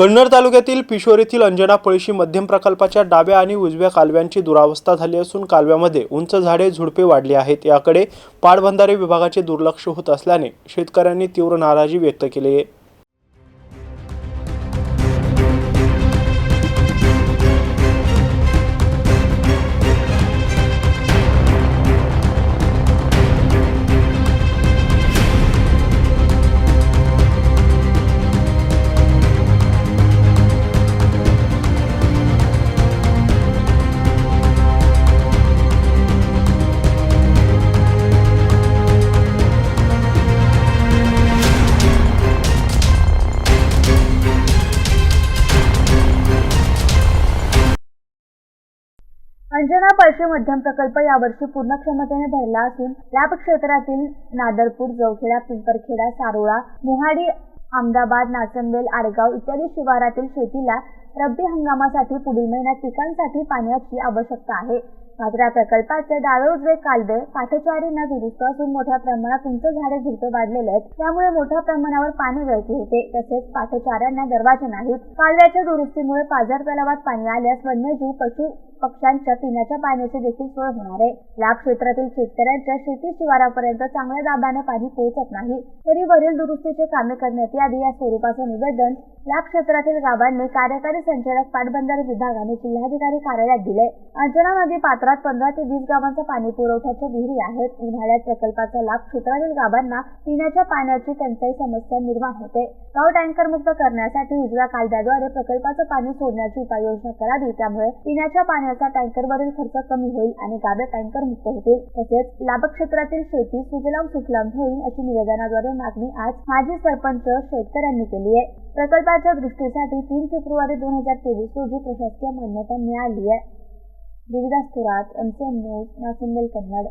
कन्नड तालुक्यातील पिशोर येथील अंजना पळशी मध्यम प्रकल्पाच्या डाव्या आणि उजव्या कालव्यांची दुरावस्था झाली असून कालव्यामध्ये उंच झाडे झुडपे वाढली आहेत. याकडे पाटबंधारे विभागाचे दुर्लक्ष होत असल्याने शेतकऱ्यांनी तीव्र नाराजी व्यक्त केली आहे. अंजना पळशी मध्यम प्रकल्प यावर्षी पूर्ण क्षमतेने भरला असून लॅब क्षेत्रातील नादरपूर जवखेडा पिंपरखेडा सारोळा मोहाडी अहमदाबाद नाचनवेल आडगाव इत्यादी शिवारातील शेतीला रब्बी हंगामासाठी पुढील महिन्यात पिकांसाठी पाण्याची आवश्यकता आहे. मात्र या प्रकल्पाचे डावे उजवे कालवे पाठचारी न दुरुस्त असून मोठ्या प्रमाणात उंच झाडे झुडपे वाढलेले आहेत. त्यामुळे मोठ्या प्रमाणावर पाणी गळती होते. तसेच पाठचाऱ्यांना दरवाजे नाहीत. कालव्याच्या दुरुस्तीमुळे पाझर तलावात पाणी आल्यास वन्यजीव पशु पक्ष्यांच्या पिण्याच्या पाण्याची देखील सोय होणार आहे. लाभ क्षेत्रातील शेतकऱ्यांच्या शेती शिवारापर्यंत चांगल्या दाबाने पाणी पोहोचत नाही. तरी वरील दुरुस्तीचे कामे करण्यात यावी या स्वरूपाचे निवेदन लाभ क्षेत्रातील गावांनी कार्यकारी संचालक पाटबंधारे विभागाने जिल्हाधिकारी कार्यालयात दिले अंजना नदी पात्रात पंधरा ते वीस गावांचा पाणी पुरवठ्याच्या विहिरी आहेत. उन्हाळ्यात प्रकल्पाचा लाभ क्षेत्रातील गावांना पिण्याच्या पाण्याची टंचाई समस्या निर्माण होते. गाव टँकर मुक्त करण्यासाठी उजव्या कायद्याद्वारे प्रकल्पाचं पाणी सोडण्याची उपाययोजना करावी त्यामुळे पिण्याच्या पाण्याचा टँकरवरील खर्च कमी होईल आणि गावे टँकर मुक्त होतील. तसेच लाभक्षेत्रातील शेती सुजलाम सुफलाम होईल अशी निवेदनाद्वारे मागणी आज माजी सरपंच शेतकऱ्यांनी केली आहे. प्रकल्पाच्या दृष्टीसाठी तीन फेब्रुवारी दोन हजार तेवीस रोजी प्रशासकीय मान्यता मिळाली आहे. देविदास थोरात एमसीएन न्यूज नासिंबेल कन्नड.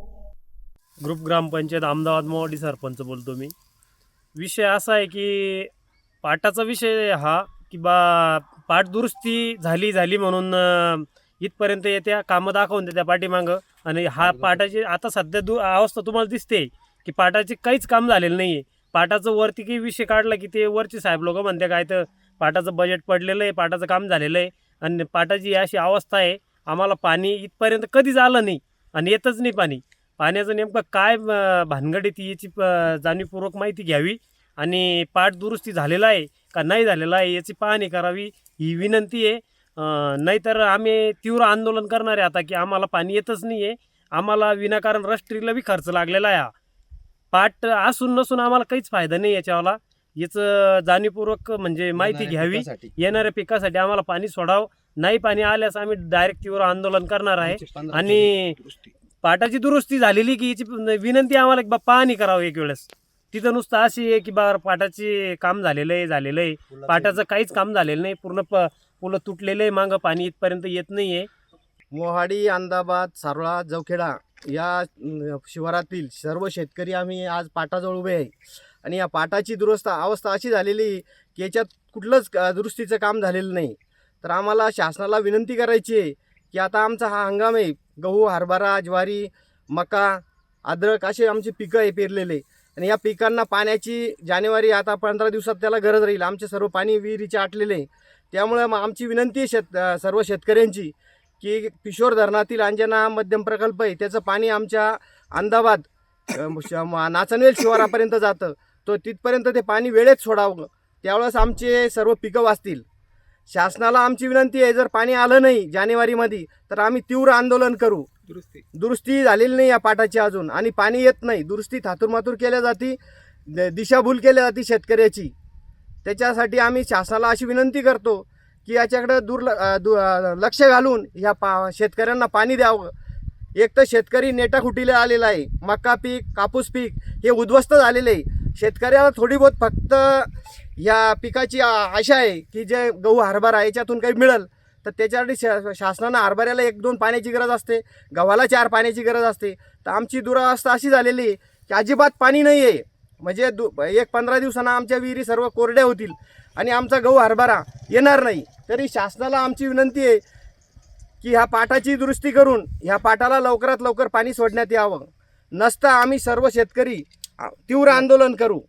ग्रुप ग्रामपंचायत अहमदाबाद मोवाडी सरपंच बोलतो मी. विषय असा आहे की पाटाचा विषय हा की बा पाट दुरुस्ती झाली झाली म्हणून इथपर्यंत येत्या कामं दाखवून देत्या पाठीमागं. आणि हा पाटाची आता सध्या दु अवस्था तुम्हाला दिसते की पाटाचे काहीच काम झालेलं नाही आहे पाटाचं वरती काही विषय काढला की ते वरचे साहेब लोक म्हणते काय तर पाटाचं बजेट पडलेलं आहे पाटाचं काम झालेलं आहे. आणि पाटाची अशी अवस्था आहे आम्हाला पाणी इथपर्यंत कधीच आलं नाही आणि येतच नाही पाणी. पाण्याचं नेमकं काय भानगड आहे ती याची प- जाणीवपूर्वक माहिती घ्यावी आणि पाठ दुरुस्ती झालेला आहे का नाही झालेला आहे याची पाहणी करावी ही विनंती आहे. नाहीतर आम्ही तीव्र आंदोलन करणार आहे आता की आम्हाला पाणी येतच नाही आहे आम्हाला विनाकारण रस्ट्रीला बी खर्च लागलेला आहे. पाट असून नसून आम्हाला काहीच फायदा नाही याच्यावाला. याचं जाणीवपूर्वक म्हणजे माहिती घ्यावी. येणाऱ्या पिकासाठी आम्हाला पाणी सोडावं. नाही पाणी आल्यास आम्ही डायरेक्ट तीव्र आंदोलन करणार आहे. आणि पाटाची दुरुस्ती झालेली की याची विनंती आम्हाला की बा पाहणी करावं एक वेळेस. तिथं नुसतं अशी आहे की बा पाटाचे काम झालेलं आहे झालेलं आहे. पाटाचं काहीच काम झालेलं नाही. पूर्ण प पुलं तुटलेलं आहे मागं पाणी इथपर्यंत येत नाही आहे. मोहाडी अंदाबाद सारोळा जवखेडा या शिवारातील सर्व शेतकरी आम्ही आज पाटाजवळ उभे आहे. आणि या पाटाची दुरुस्त अवस्था अशी झालेली आहे की याच्यात कुठलंच दुरुस्तीचं काम झालेलं नाही. तर आम्हाला शासनाला विनंती करायची आहे की आता आमचा हा हंगाम आहे. गहू हरभरा ज्वारी मका अद्रक असे आमचे पिकं आहे पेरलेले आणि या पिकांना पाण्याची जानेवारी आता पंधरा दिवसात त्याला गरज राहील. आमचे सर्व पाणी विहिरीचे आटलेले आहे. त्यामुळे मग आमची विनंती आहे शेत सर्व शेतकऱ्यांची की किशोर धरणातील अंजना मध्यम प्रकल्प आहे. त्याचं पाणी आमच्या अहमदाबाद श- नाचनवेल शिवारापर्यंत जातं. तो तिथपर्यंत ते पाणी वेळेत सोडावं. त्यावेळेस आमचे सर्व पिकं वाचतील. शासनाला आमची विनंती आहे जर पाणी आलं नाही जानेवारीमध्ये तर आम्ही तीव्र आंदोलन करू. दुरुस्ती. झालेली नाही या पाटाची अजून. आणि पाणी येत नाही. दुरुस्ती थातुरमातूर केल्या जाती दिशाभूल केल्या जाते शेतकऱ्याची. त्याच्यासाठी आम्ही शासनाला अशी विनंती करतो की याच्याकडे दुर्ल दु लक्ष घालून ह्या पा शेतकऱ्यांना पाणी द्यावं. एक तर शेतकरी नेटाखुटीला आलेला आहे. मका पीक कापूस पीक हे उद्ध्वस्त झालेले आहे. शेतकऱ्याला थोडी बहुत फक्त या पिकाची आ- आशा आहे की जे गहू हरभरा याच्यातून काही मिळेल. तर त्याच्यासाठी शा शासनानं हरभऱ्याला एक दोन पाण्याची गरज असते गव्हाला चार पाण्याची गरज असते. तर आमची दुरावस्था अशी झालेली आहे की अजिबात पाणी नाही आहे. म्हणजे दु एक पंधरा दिवसांना आमच्या विहिरी सर्व कोरड्या होतील आणि आमचा गहू हरभरा येणार नाही. तरी शासनाला आमची विनंती आहे की ह्या पाटाची दुरुस्ती करून ह्या पाटाला लवकरात लवकर पाणी सोडण्यात यावं. नसता आम्ही सर्व शेतकरी तीव्र आंदोलन करू.